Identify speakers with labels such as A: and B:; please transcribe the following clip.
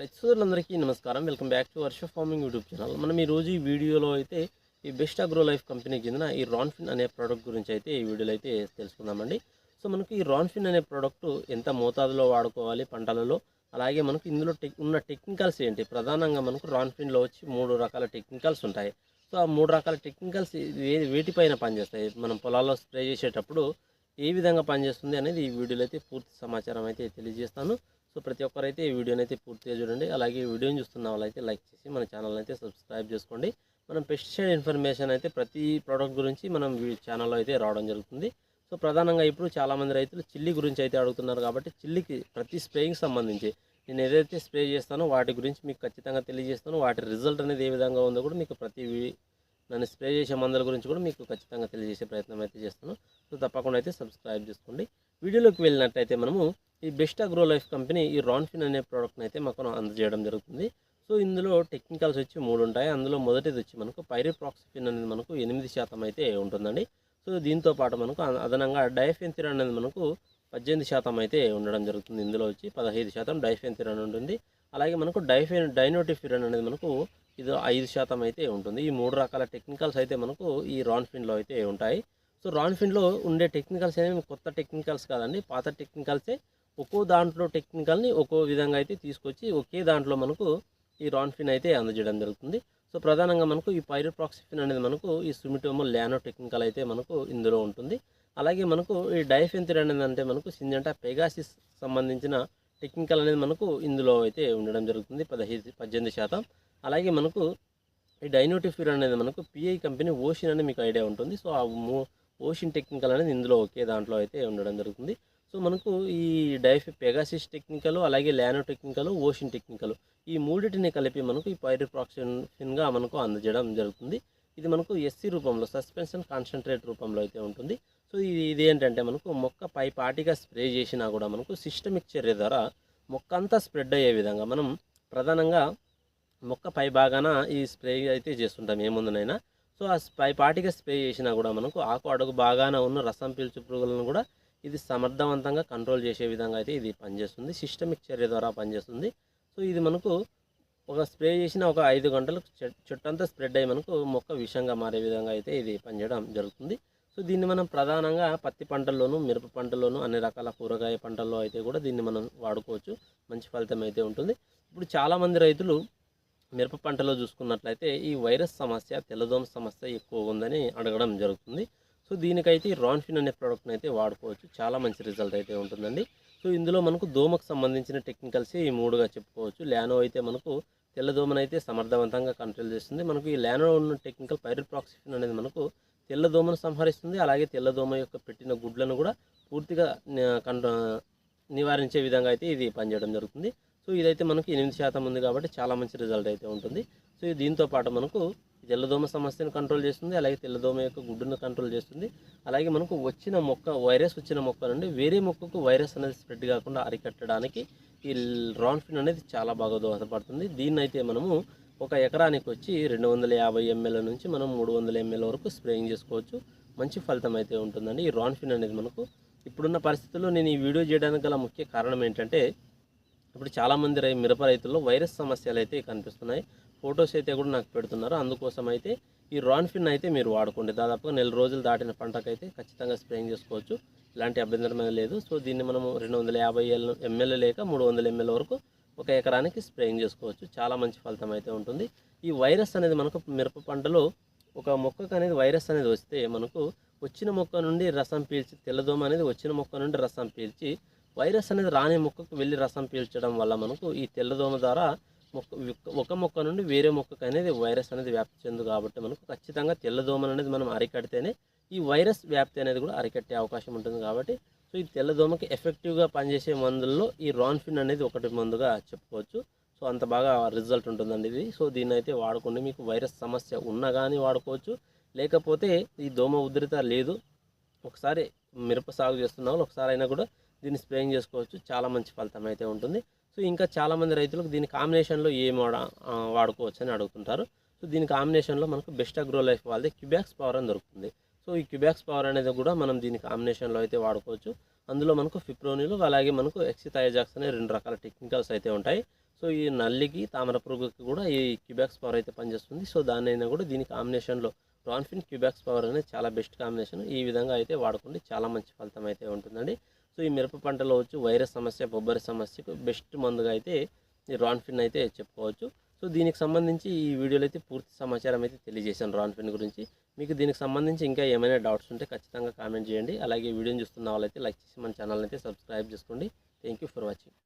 A: రైతులందరికీ నమస్కారం. Welcome back to Varsha farming YouTube channel. మనం ఈ రోజు ఈ వీడియోలో అయితే ఈ బెస్ట్ అగ్రో లైఫ్ కంపెనీకి చెందిన ఈ రాన్ఫిన్ అనే ప్రోడక్ట్ గురించి అయితే ఈ వీడియోలో అయితే తెలుసుకుందామండి. సో మనకు ఈ రాన్ఫిన్ అనే ప్రోడక్ట్ ఎంత మోతాదులో వాడుకోవాలి పంటలలో? అలాగే మనకు ఇందులో టెక్ ఉన్న టెక్నికల్స్ ఏంటి? ప్రధానంగా మనకు రాన్ఫిన్లో వచ్చి మూడు రకాల టెక్నికల్స్ ఉంటాయి. సో ఆ మూడు రకాల టెక్నికల్స్ వేటిపైన పనిచేస్తాయి? మనం పొలాల్లో స్ప్రే చేసేటప్పుడు ఏ విధంగా పనిచేస్తుంది అనేది ఈ వీడియోలో అయితే పూర్తి సమాచారం అయితే తెలియజేస్తాను. సో ప్రతి ఒక్కరైతే ఈ వీడియోని అయితే పూర్తిగా చూడండి. అలాగే ఈ వీడియోని చూస్తున్న వాళ్ళైతే లైక్ చేసి మన ఛానల్ అయితే సబ్స్క్రైబ్ చేసుకోండి. మనం పెస్టిసైడ్ ఇన్ఫర్మేషన్ అయితే ప్రతి ప్రోడక్ట్ గురించి మనం ఛానల్లో అయితే రావడం జరుగుతుంది. సో ప్రధానంగా ఇప్పుడు చాలామంది రైతులు చిల్లి గురించి అయితే అడుగుతున్నారు కాబట్టి చిల్లికి ప్రతి స్ప్రేయింగ్ సంబంధించి నేను ఏదైతే స్ప్రే చేస్తానో వాటి గురించి మీకు ఖచ్చితంగా తెలియజేస్తాను. వాటి రిజల్ట్ అనేది ఏ విధంగా ఉందో కూడా మీకు ప్రతి వీ- నన్ను స్ప్రే చేసే మందుల గురించి కూడా మీకు ఖచ్చితంగా తెలియజేసే ప్రయత్నం అయితే చేస్తాను. సో తప్పకుండా అయితే సబ్స్క్రైబ్ చేసుకోండి. వీడియోలోకి వెళ్ళినట్టయితే మనము ఈ బెస్ట్ అగ్రో లైఫ్ కంపెనీ ఈ రాన్ఫిన్ అనే ప్రోడక్ట్ని అయితే మాకు అందజేయడం జరుగుతుంది. సో ఇందులో టెక్నికల్స్ వచ్చి మూడు ఉంటాయి. అందులో మొదటిది వచ్చి మనకు పైరిప్రాక్సిఫిన్ అనేది మనకు ఎనిమిది శాతం అయితే ఉంటుందండి. సో దీంతో పాటు మనకు అదనంగా డైఫెన్థిరాన్ అనేది మనకు పద్దెనిమిది శాతం అయితే ఉండడం జరుగుతుంది. ఇందులో వచ్చి పదహైదు శాతం డైఫెన్థిరాన్ ఉంటుంది. అలాగే మనకు డైఫెన్ డైనోటిఫిరన్ అనేది మనకు ఇది ఐదు శాతం అయితే ఉంటుంది. ఈ మూడు రకాల టెక్నికల్స్ అయితే మనకు ఈ రాన్ఫిన్లో అయితే ఉంటాయి. సో రాన్ఫిన్లో ఉండే టెక్నికల్స్ అనేవి కొత్త టెక్నికల్స్ కాదండి. పాత టెక్నికల్సే ఒక్కో దాంట్లో టెక్నికల్ని ఒక్కో విధంగా అయితే తీసుకొచ్చి ఒకే దాంట్లో మనకు ఈ రాన్ఫిన్ అయితే అందజేయడం జరుగుతుంది. సో ప్రధానంగా మనకు ఈ పైరోప్రాక్సిఫిన్ అనేది మనకు ఈ సుమిటోమో ల్యానో టెక్నికల్ అయితే మనకు ఇందులో ఉంటుంది. అలాగే మనకు ఈ డైఫెన్థిర్ అనేది అంటే మనకు సింజంటా పెగాసిస్ సంబంధించిన టెక్నికల్ అనేది మనకు ఇందులో అయితే ఉండడం జరుగుతుంది పదహైదు పద్దెనిమిది శాతం. అలాగే మనకు ఈ డైనోటిఫిర్ అనేది మనకు పిఐ కంపెనీ ఓషన్ అని మీకు ఐడియా ఉంటుంది. సో ఆ ఓషన్ టెక్నికల్ అనేది ఇందులో ఒకే దాంట్లో అయితే ఉండడం జరుగుతుంది. సో మనకు ఈ డైఫ్ పెగాసిస్ టెక్నికలు అలాగే ల్యానో టెక్నికలు ఓషన్ టెక్నికలు ఈ మూడింటిని కలిపి మనకు ఈ పైరిప్రాక్సిన్గా మనకు అందజేయడం జరుగుతుంది. ఇది మనకు ఎస్సీ రూపంలో సస్పెన్షన్ కాన్సన్ట్రేట్ రూపంలో అయితే ఉంటుంది. సో ఇది ఇది ఏంటంటే మనకు మొక్క పై పాటిగా స్ప్రే చేసినా కూడా మనకు సిస్టమిక్ చర్య ద్వారా మొక్క అంతా స్ప్రెడ్ అయ్యే విధంగా మనం ప్రధానంగా మొక్క పై భాగాన ఈ స్ప్రే అయితే చేస్తుంటాం ఏముందనైనా సో ఆ పై పాటిగా స్ప్రే చేసినా కూడా మనకు ఆకు అడుగు బాగాన ఉన్న రసం పీల్చు పురుగులను కూడా ఇది సమర్థవంతంగా కంట్రోల్ చేసే విధంగా అయితే ఇది పనిచేస్తుంది. సిస్టమిక్ చర్య ద్వారా పనిచేస్తుంది. సో ఇది మనకు ఒక స్ప్రే చేసిన ఒక ఐదు గంటలు చుట్టంతా స్ప్రెడ్ అయ్యి మనకు మొక్క విషంగా మారే విధంగా అయితే ఇది పనిచేయడం జరుగుతుంది. సో దీన్ని మనం ప్రధానంగా పత్తి పంటల్లోనూ మిరప పంటల్లోనూ అన్ని రకాల కూరగాయ పంటల్లో అయితే కూడా దీన్ని మనం వాడుకోవచ్చు. మంచి ఫలితం అయితే ఉంటుంది. ఇప్పుడు చాలామంది రైతులు మిరప పంటలో చూసుకున్నట్లయితే ఈ వైరస్ సమస్య తెల్లదోమ సమస్య ఎక్కువ ఉందని అడగడం జరుగుతుంది. సో దీనికైతే ఈ రాన్ఫిన్ అనే ప్రోడక్ట్ని అయితే వాడుకోవచ్చు. చాలా మంచి రిజల్ట్ అయితే ఉంటుందండి. సో ఇందులో మనకు దోమకు సంబంధించిన టెక్నికల్స్ ఈ మూడుగా చెప్పుకోవచ్చు. ల్యానో అయితే మనకు తెల్లదోమను అయితే సమర్థవంతంగా కంట్రోల్ చేస్తుంది. మనకు ఈ ల్యానో ఉన్న టెక్నికల్ పైరిప్రాక్సిఫిన్ అనేది మనకు తెల్లదోమను సంహరిస్తుంది. అలాగే తెల్లదోమ యొక్క పెట్టిన గుడ్లను కూడా పూర్తిగా కంట్రో నివారించే విధంగా అయితే ఇది పనిచేయడం జరుగుతుంది. సో ఇదైతే మనకు ఎనిమిది శాతం ఉంది కాబట్టి చాలా మంచి రిజల్ట్ అయితే ఉంటుంది. సో దీంతో పాటు మనకు తెల్లదోమ సమస్యను కంట్రోల్ చేస్తుంది అలాగే తెల్లదోమ యొక్క గుడ్డును కంట్రోల్ చేస్తుంది. అలాగే మనకు వచ్చిన మొక్క వైరస్ వచ్చిన మొక్క నుండి వేరే మొక్కకు వైరస్ అనేది స్ప్రెడ్ కాకుండా అరికట్టడానికి ఈ రాన్ఫిన్ అనేది చాలా బాగా దోహదపడుతుంది. దీన్ని అయితే మనము ఒక ఎకరానికి వచ్చి రెండు వందల యాభై ఎంఎల్ నుంచి మనం మూడు వందల ఎంఎల్ వరకు స్ప్రేయింగ్ చేసుకోవచ్చు. మంచి ఫలితం అయితే ఉంటుందండి. ఈ రాన్ఫిన్ అనేది మనకు ఇప్పుడున్న పరిస్థితుల్లో నేను ఈ వీడియో చేయడానికి గల ముఖ్య కారణం ఏంటంటే ఇప్పుడు చాలామంది రై మిరప రైతుల్లో వైరస్ సమస్యలు అయితే కనిపిస్తున్నాయి. ఫొటోస్ అయితే కూడా నాకు పెడుతున్నారు. అందుకోసం అయితే ఈ రాన్ఫిన్ అయితే మీరు వాడుకోండి. దాదాపుగా నెల రోజులు దాటిన పంటకైతే ఖచ్చితంగా స్ప్రేయింగ్ చేసుకోవచ్చు. ఇలాంటి అభ్యంతరం లేదు. సో దీన్ని మనము రెండు వందల యాభై ఎంఎల్ లేక మూడు వందల ఎంఎల్ వరకు ఒక ఎకరానికి స్ప్రేయింగ్ చేసుకోవచ్చు. చాలా మంచి ఫలితం అయితే ఉంటుంది. ఈ వైరస్ అనేది మనకు మిరప పంటలో ఒక మొక్కకు అనేది వైరస్ అనేది వస్తే మనకు వచ్చిన మొక్క నుండి రసం పీల్చి తెల్లదోమ అనేది వచ్చిన మొక్క నుండి రసం పీల్చి వైరస్ అనేది రాని మొక్కకు వెళ్ళి రసం పీల్చడం వల్ల మనకు ఈ తెల్లదోమ ద్వారా మొక్క ఒక మొక్క నుండి వేరే మొక్కకు అనేది వైరస్ అనేది వ్యాప్తి చెందు కాబట్టి మనకు ఖచ్చితంగా తెల్లదోమలు అనేది మనం అరికడితేనే ఈ వైరస్ వ్యాప్తి అనేది కూడా అరికట్టే అవకాశం ఉంటుంది కాబట్టి సో ఈ తెల్లదోమకి ఎఫెక్టివ్గా పనిచేసే మందుల్లో ఈ రాన్ఫిన్ అనేది ఒకటి మందుగా చెప్పుకోవచ్చు. సో అంత బాగా రిజల్ట్ ఉంటుందండి ఇది. సో దీన్ని అయితే వాడుకోండి మీకు వైరస్ సమస్య ఉన్నా కానీ వాడుకోవచ్చు. లేకపోతే ఈ దోమ ఉధృత లేదు. ఒకసారి మిరప సాగు చేస్తున్న వాళ్ళు ఒకసారి అయినా కూడా దీన్ని స్ప్రేయింగ్ చేసుకోవచ్చు. చాలా మంచి ఫలితం అయితే ఉంటుంది. సో ఇంకా చాలామంది రైతులకు దీని కాంబినేషన్లో ఏం వాడ వాడుకోవచ్చు అని అడుగుతుంటారు. సో దీని కాంబినేషన్లో మనకు బెస్ట్ అగ్రో లైఫ్ వాళ్ళది క్యూబ్యాక్స్ పవర్ అని దొరుకుతుంది. సో ఈ క్యూబ్యాక్స్ పవర్ అనేది కూడా మనం దీని కాంబినేషన్లో అయితే వాడుకోవచ్చు. అందులో మనకు ఫిప్రోనిలు అలాగే మనకు ఎక్సిథైజాక్స్ అనే రెండు రకాల టెక్నికల్స్ అయితే ఉంటాయి. సో ఈ నల్లికి తామర పురుగుకి కూడా ఈ క్యూబ్యాక్స్ పవర్ అయితే పనిచేస్తుంది. సో దాని అయినా కూడా దీని కాంబినేషన్లో రాన్ఫిన్ క్యూబ్యాక్స్ పవర్ అనేది చాలా బెస్ట్ కాంబినేషన్. ఈ విధంగా అయితే వాడుకుంటే చాలా మంచి ఫలితం అయితే ఉంటుందండి. సో ఈ మిరప పంటలో వచ్చి వైరస్ సమస్య బొబ్బరి సమస్యకు బెస్ట్ మందుగా అయితే ఈ రాన్ఫిన్ అయితే చెప్పుకోవచ్చు. సో దీనికి సంబంధించి ఈ వీడియోలో అయితే పూర్తి సమాచారం అయితే తెలియజేశాను రాన్ఫిన్ గురించి. మీకు దీనికి సంబంధించి ఇంకా ఏమైనా డౌట్స్ ఉంటే ఖచ్చితంగా కామెంట్ చేయండి. అలాగే వీడియోని చూస్తున్న వాళ్ళైతే లైక్ చేసి మన ఛానల్ అయితే సబ్స్క్రైబ్ చేసుకోండి. Thank you for watching